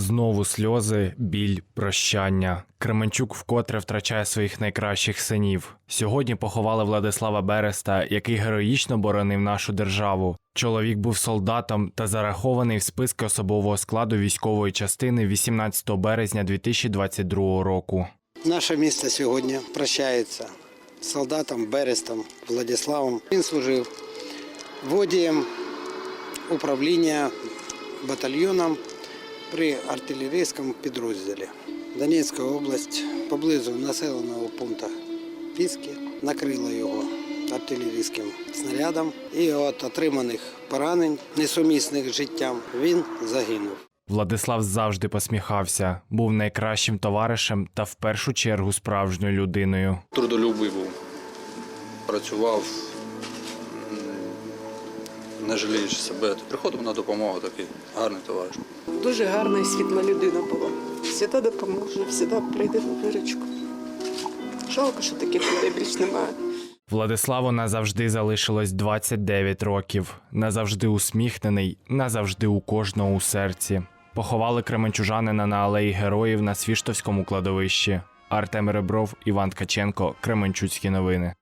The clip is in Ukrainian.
Знову сльози, біль, прощання. Кременчук вкотре втрачає своїх найкращих синів. Сьогодні поховали Владислава Береста, який героїчно боронив нашу державу. Чоловік був солдатом та зарахований в списки особового складу військової частини 18 березня 2022 року. Наше місто сьогодні прощається з солдатом Берестом Владиславом. Він служив водієм управління батальйоном при артилерійському підрозділі. Донецька область поблизу населеного пункту Піски накрила його артилерійським снарядом. І от отриманих поранень, несумісних з життям, він загинув. Владислав завжди посміхався, був найкращим товаришем та в першу чергу справжньою людиною. Трудолюбий був. Працював, не жаліючи себе. Приходив на допомогу такий гарний товариш. Дуже гарна і світла людина була. Всіда допоможе, всіда прийде на виручку. Жалко, що таких людей більш немає. Владиславу назавжди залишилось 29 років. Назавжди усміхнений, назавжди у кожного у серці. Поховали кременчужанина на алеї героїв на Свіштовському кладовищі. Артем Ребров, Іван Ткаченко, Кременчуцькі новини.